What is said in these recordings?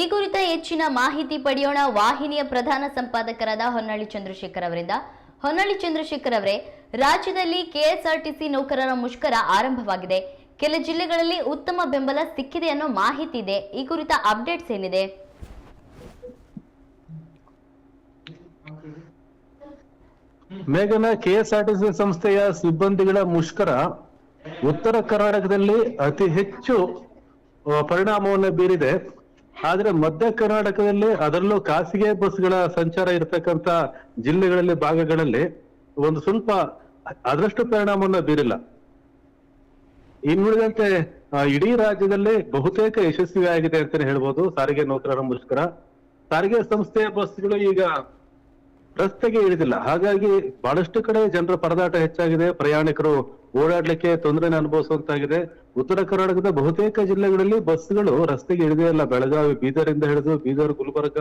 ಈ ಕುರಿತ ಹೆಚ್ಚಿನ ಮಾಹಿತಿ ಪಡೆಯೋಣ ವಾಹಿನಿಯ ಪ್ರಧಾನ ಸಂಪಾದಕರಾದ ಹೊನ್ನಳ್ಳಿ ಚಂದ್ರಶೇಖರ್ ಅವರಿಂದ. ಹೊನ್ನಳ್ಳಿ ಚಂದ್ರಶೇಖರ್ ಅವರೇ, ರಾಜ್ಯದಲ್ಲಿ ಕೆಎಸ್ಆರ್ಟಿಸಿ ನೌಕರರ ಮುಷ್ಕರ ಆರಂಭವಾಗಿದೆ. ಕೆಲ ಜಿಲ್ಲೆಗಳಲ್ಲಿ ಉತ್ತಮ ಬೆಂಬಲ ಸಿಕ್ಕಿದೆ ಅನ್ನೋ ಮಾಹಿತಿ ಇದೆ. ಈ ಕುರಿತ ಅಪ್ಡೇಟ್ಸ್ ಏನಿದೆ? ಮೇಘನ ಕೆಎಸ್ಆರ್ಟಿಸಿ ಸಂಸ್ಥೆಯ ಸಿಬ್ಬಂದಿಗಳ ಮುಷ್ಕರ ಉತ್ತರ ಕರ್ನಾಟಕದಲ್ಲಿ ಅತಿ ಹೆಚ್ಚು ಪರಿಣಾಮವನ್ನು ಬೀರಿದೆ. ಆದ್ರೆ ಮಧ್ಯ ಕರ್ನಾಟಕದಲ್ಲಿ ಅದರಲ್ಲೂ ಖಾಸಗಿ ಬಸ್ಗಳ ಸಂಚಾರ ಇರತಕ್ಕಂತ ಜಿಲ್ಲೆಗಳಲ್ಲಿ, ಭಾಗಗಳಲ್ಲಿ ಒಂದು ಸ್ವಲ್ಪ ಅದರಷ್ಟು ಪರಿಣಾಮವನ್ನು ಬೀರಿಲ್ಲ. ಇನ್ನುಳಿದಂತೆ ಇಡೀ ರಾಜ್ಯದಲ್ಲಿ ಬಹುತೇಕ ಯಶಸ್ವಿಯಾಗಿದೆ ಅಂತಾನೆ ಹೇಳ್ಬೋದು. ಸಾರಿಗೆ ನೌಕರರ ಮುಷ್ಕರ ಸಾರಿಗೆ ಸಂಸ್ಥೆಯ ಬಸ್ಗಳು ಈಗ ರಸ್ತೆಗೆ ಇಳಿದಿಲ್ಲ. ಹಾಗಾಗಿ ಬಹಳಷ್ಟು ಕಡೆ ಜನರ ಪರದಾಟ ಹೆಚ್ಚಾಗಿದೆ. ಪ್ರಯಾಣಿಕರು ಓಡಾಡ್ಲಿಕ್ಕೆ ತೊಂದರೆನ ಅನುಭವಿಸುವಂತಾಗಿದೆ. ಉತ್ತರ ಕರ್ನಾಟಕದ ಬಹುತೇಕ ಜಿಲ್ಲೆಗಳಲ್ಲಿ ಬಸ್ಗಳು ರಸ್ತೆಗೆ ಇಳಿದೇ ಇಲ್ಲ. ಬೆಳಗಾವಿ ಬೀದರಿಂದ ಹಿಡಿದು ಬೀದರ್, ಗುಲ್ಬರ್ಗ,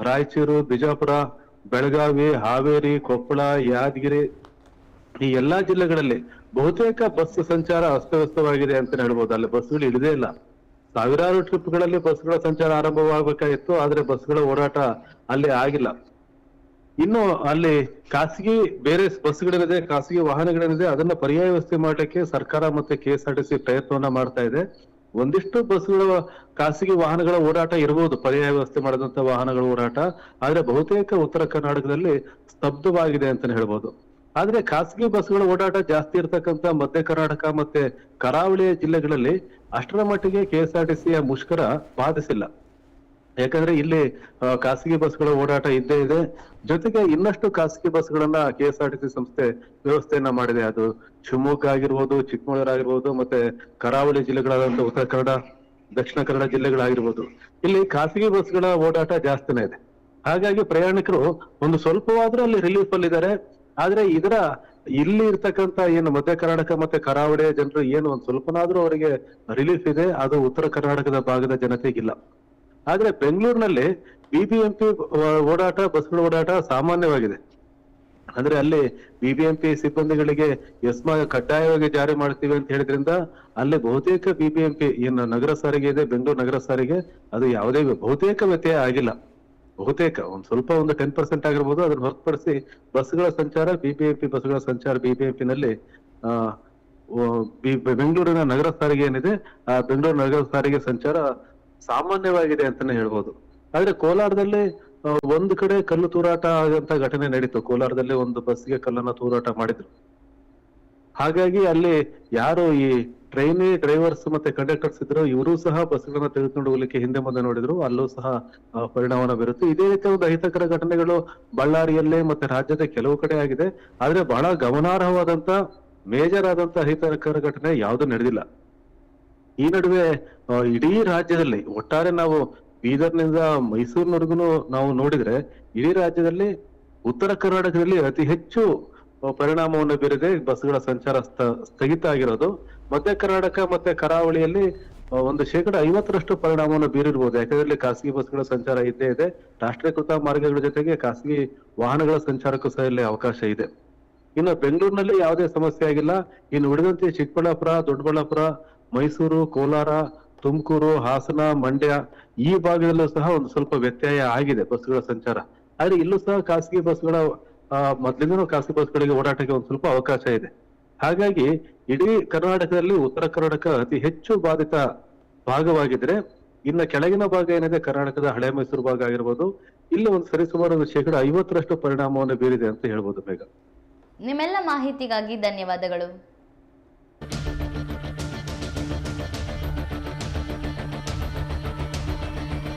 ರಾಯಚೂರು, ಬಿಜಾಪುರ, ಬೆಳಗಾವಿ, ಹಾವೇರಿ, ಕೊಪ್ಪಳ, ಯಾದಗಿರಿ ಈ ಎಲ್ಲಾ ಜಿಲ್ಲೆಗಳಲ್ಲಿ ಬಹುತೇಕ ಬಸ್ ಸಂಚಾರ ಅಸ್ತವ್ಯಸ್ತವಾಗಿದೆ ಅಂತ ಹೇಳ್ಬೋದು. ಅಲ್ಲಿ ಬಸ್ಗಳು ಇಳಿದೇ ಇಲ್ಲ. ಸಾವಿರಾರು ಟ್ರಿಪ್ಗಳಲ್ಲಿ ಬಸ್ಗಳ ಸಂಚಾರ ಆರಂಭವಾಗಬೇಕಾಗಿತ್ತು. ಆದ್ರೆ ಬಸ್ಗಳ ಓಡಾಟ ಅಲ್ಲಿ ಆಗಿಲ್ಲ. ಇನ್ನು ಅಲ್ಲಿ ಖಾಸಗಿ, ಬೇರೆ ಬಸ್ಗಳಿದೆ ಖಾಸಗಿ ವಾಹನಗಳೇನಿದೆ ಅದನ್ನ ಪರ್ಯಾಯ ವ್ಯವಸ್ಥೆ ಮಾಡಕ್ಕೆ ಸರ್ಕಾರ ಮತ್ತೆ ಸಿ ಪ್ರಯತ್ನವನ್ನ ಮಾಡ್ತಾ ಇದೆ. ಒಂದಿಷ್ಟು ಬಸ್ಗಳ ಖಾಸಗಿ ವಾಹನಗಳ ಓಡಾಟ ಇರಬಹುದು ಪರ್ಯಾಯ ವ್ಯವಸ್ಥೆ ಮಾಡಿದಂತ ವಾಹನಗಳ ಓಡಾಟ. ಆದ್ರೆ ಬಹುತೇಕ ಉತ್ತರ ಕರ್ನಾಟಕದಲ್ಲಿ ಸ್ತಬ್ಧವಾಗಿದೆ ಅಂತಾನೆ ಹೇಳ್ಬೋದು. ಆದ್ರೆ ಖಾಸಗಿ ಬಸ್ಗಳ ಓಡಾಟ ಜಾಸ್ತಿ ಇರತಕ್ಕಂತ ಮಧ್ಯ ಕರ್ನಾಟಕ ಮತ್ತೆ ಕರಾವಳಿಯ ಜಿಲ್ಲೆಗಳಲ್ಲಿ ಅಷ್ಟರ ಮಟ್ಟಿಗೆ ಕೆ ಎಸ್ ಆರ್ ಟಿ ಸಿಯ ಮುಷ್ಕರ ಬಾಧಿಸಿಲ್ಲ. ಯಾಕಂದ್ರೆ ಇಲ್ಲಿ ಖಾಸಗಿ ಬಸ್ಗಳ ಓಡಾಟ ಇದ್ದೇ ಇದೆ. ಜೊತೆಗೆ ಇನ್ನಷ್ಟು ಖಾಸಗಿ ಬಸ್ಗಳನ್ನ ಸಿ ಸಂಸ್ಥೆ ವ್ಯವಸ್ಥೆಯನ್ನ ಮಾಡಿದೆ. ಅದು ಶಿವಮೊಗ್ಗ ಆಗಿರ್ಬೋದು, ಚಿಕ್ಕಮಗಳೂರು ಆಗಿರ್ಬೋದು, ಮತ್ತೆ ಕರಾವಳಿ ಜಿಲ್ಲೆಗಳಾದಂತ ಉತ್ತರ ಕನ್ನಡ, ದಕ್ಷಿಣ ಕನ್ನಡ ಜಿಲ್ಲೆಗಳಾಗಿರ್ಬೋದು. ಇಲ್ಲಿ ಖಾಸಗಿ ಬಸ್ಗಳ ಓಡಾಟ ಜಾಸ್ತಿನೇ ಇದೆ. ಹಾಗಾಗಿ ಪ್ರಯಾಣಿಕರು ಒಂದು ಸ್ವಲ್ಪವಾದ್ರೂ ಅಲ್ಲಿ ರಿಲೀಫ್ ಅಲ್ಲಿ ಇದ್ದಾರೆ. ಆದ್ರೆ ಇದರ ಇಲ್ಲಿ ಇರ್ತಕ್ಕಂತ ಏನು ಮಧ್ಯ ಕರ್ನಾಟಕ ಮತ್ತೆ ಕರಾವಳಿಯ ಜನರು ಏನು ಒಂದ್ ಸ್ವಲ್ಪನಾದ್ರೂ ಅವರಿಗೆ ರಿಲೀಫ್ ಇದೆ. ಅದು ಉತ್ತರ ಕರ್ನಾಟಕದ ಭಾಗದ ಜನತೆಗಿಲ್ಲ. ಆದ್ರೆ ಬೆಂಗಳೂರಿನಲ್ಲಿ ಬಿಬಿಎಂಪಿ ಓಡಾಟ, ಬಸ್ಗಳ ಓಡಾಟ ಸಾಮಾನ್ಯವಾಗಿದೆ. ಅಂದ್ರೆ ಅಲ್ಲಿ ಬಿಬಿಎಂಪಿ ಸಿಬ್ಬಂದಿಗಳಿಗೆ ಎಸ್ಮಾ ಕಡ್ಡಾಯವಾಗಿ ಜಾರಿ ಮಾಡ್ತೀವಿ ಅಂತ ಹೇಳಿದ್ರಿಂದ ಅಲ್ಲಿ ಬಹುತೇಕ ಬಿಬಿಎಂಪಿ ಏನು ನಗರ ಸಾರಿಗೆ ಇದೆ, ಬೆಂಗಳೂರು ನಗರ ಸಾರಿಗೆ, ಅದು ಯಾವುದೇ ಬಹುತೇಕ ವ್ಯತ್ಯಯ ಆಗಿಲ್ಲ. ಬಹುತೇಕ, ಒಂದು ಸ್ವಲ್ಪ ಒಂದು ಟೆನ್ ಪರ್ಸೆಂಟ್ ಆಗಿರ್ಬೋದು, ಅದನ್ನ ಹೊರತುಪಡಿಸಿ ಬಸ್ಗಳ ಸಂಚಾರ, ಬಿಬಿಎಂಪಿ ಬಸ್ಗಳ ಸಂಚಾರ ಬಿಬಿಎಂಪಿ ನಲ್ಲಿ ಆ ಬಿ- ಬೆಂಗಳೂರಿನ ನಗರ ಸಾರಿಗೆ ಏನಿದೆ, ಆ, ಬೆಂಗಳೂರು ನಗರ ಸಾರಿಗೆ ಸಂಚಾರ ಸಾಮಾನ್ಯವಾಗಿದೆ ಅಂತಾನೆ ಹೇಳ್ಬೋದು. ಆದ್ರೆ ಕೋಲಾರದಲ್ಲಿ ಒಂದು ಕಡೆ ಕಲ್ಲು ತೂರಾಟ ಆಗಂತ ಘಟನೆ ನಡೀತು. ಕೋಲಾರದಲ್ಲಿ ಒಂದು ಬಸ್ಗೆ ಕಲ್ಲನ್ನ ತೂರಾಟ ಮಾಡಿದ್ರು. ಹಾಗಾಗಿ ಅಲ್ಲಿ ಯಾರು ಈ ಟ್ರೈನಿ ಡ್ರೈವರ್ಸ್ ಮತ್ತೆ ಕಂಡಕ್ಟರ್ಸ್ ಇದ್ರು, ಇವರು ಸಹ ಬಸ್ಗಳನ್ನ ತೆಗೆದುಕೊಂಡು ಹೋಗ್ಲಿಕ್ಕೆ ಹಿಂದೆ ಮುಂದೆ ನೋಡಿದ್ರು. ಅಲ್ಲೂ ಸಹ ಪರಿಣಾಮ ಬೀರುತ್ತೆ. ಇದೇ ರೀತಿಯ ಒಂದು ಅಹಿತಕರ ಘಟನೆಗಳು ಬಳ್ಳಾರಿಯಲ್ಲೇ ಮತ್ತೆ ರಾಜ್ಯದ ಕೆಲವು ಕಡೆ ಆಗಿದೆ. ಆದ್ರೆ ಬಹಳ ಗಮನಾರ್ಹವಾದಂತ, ಮೇಜರ್ ಆದಂತ ಅಹಿತಕರ ಘಟನೆ ಯಾವುದು ನಡೆದಿಲ್ಲ. ಈ ನಡುವೆ ಇಡೀ ರಾಜ್ಯದಲ್ಲಿ ಒಟ್ಟಾರೆ ನಾವು ಬೀದರ್ನಿಂದ ಮೈಸೂರಿನವರೆಗೂ ನಾವು ನೋಡಿದ್ರೆ, ಇಡೀ ರಾಜ್ಯದಲ್ಲಿ ಉತ್ತರ ಕರ್ನಾಟಕದಲ್ಲಿ ಅತಿ ಹೆಚ್ಚು ಪರಿಣಾಮವನ್ನು ಬೀರಿದೆ ಬಸ್ಗಳ ಸಂಚಾರ ಸ್ಥ- ಸ್ಥಗಿತ ಆಗಿರೋದು. ಮಧ್ಯ ಕರ್ನಾಟಕ ಮತ್ತೆ ಕರಾವಳಿಯಲ್ಲಿ ಒಂದು ಶೇಕಡ ಐವತ್ತರಷ್ಟು ಪರಿಣಾಮವನ್ನು ಬೀರಿರ್ಬೋದು. ಯಾಕಂದ್ರೆ ಖಾಸಗಿ ಬಸ್ಗಳ ಸಂಚಾರ ಇದ್ದೇ ಇದೆ. ರಾಷ್ಟ್ರೀಕೃತ ಮಾರ್ಗಗಳ ಜೊತೆಗೆ ಖಾಸಗಿ ವಾಹನಗಳ ಸಂಚಾರಕ್ಕೂ ಸಹ ಇಲ್ಲಿ ಅವಕಾಶ ಇದೆ. ಇನ್ನು ಬೆಂಗಳೂರಿನಲ್ಲಿ ಯಾವುದೇ ಸಮಸ್ಯೆ ಆಗಿಲ್ಲ. ಇನ್ನು ಉಳಿದಂತೆ ಚಿಕ್ಕಬಳ್ಳಾಪುರ, ದೊಡ್ಡಬಳ್ಳಾಪುರ ಮೈಸೂರು, ಕೋಲಾರ, ತುಮಕೂರು, ಹಾಸನ, ಮಂಡ್ಯ ಈ ಭಾಗದಲ್ಲೂ ಸಹ ಒಂದು ಸ್ವಲ್ಪ ವ್ಯತ್ಯಯ ಆಗಿದೆ ಬಸ್ಗಳ ಸಂಚಾರ. ಆದ್ರೆ ಇಲ್ಲೂ ಸಹ ಖಾಸಗಿ ಬಸ್ಗಳ ಮೊದಲಿಂದನೂ ಖಾಸಗಿ ಬಸ್ಗಳಿಗೆ ಓಡಾಟಕ್ಕೆ ಒಂದು ಸ್ವಲ್ಪ ಅವಕಾಶ ಇದೆ. ಹಾಗಾಗಿ ಇಡೀ ಕರ್ನಾಟಕದಲ್ಲಿ ಉತ್ತರ ಕರ್ನಾಟಕ ಅತಿ ಹೆಚ್ಚು ಬಾಧಿತ ಭಾಗವಾಗಿದ್ರೆ ಇನ್ನ ಕೆಳಗಿನ ಭಾಗ ಏನಿದೆ ಕರ್ನಾಟಕದ ಹಳೆ ಮೈಸೂರು ಭಾಗ ಆಗಿರ್ಬೋದು, ಇಲ್ಲಿ ಒಂದು ಸರಿಸುಮಾರು ಒಂದು ಶೇಕಡ ಐವತ್ತರಷ್ಟು ಪರಿಣಾಮವನ್ನು ಬೀರಿದೆ ಅಂತ ಹೇಳ್ಬೋದು ಬೇಗ. ನಿಮ್ಮೆಲ್ಲ ಮಾಹಿತಿಗಾಗಿ ಧನ್ಯವಾದಗಳು.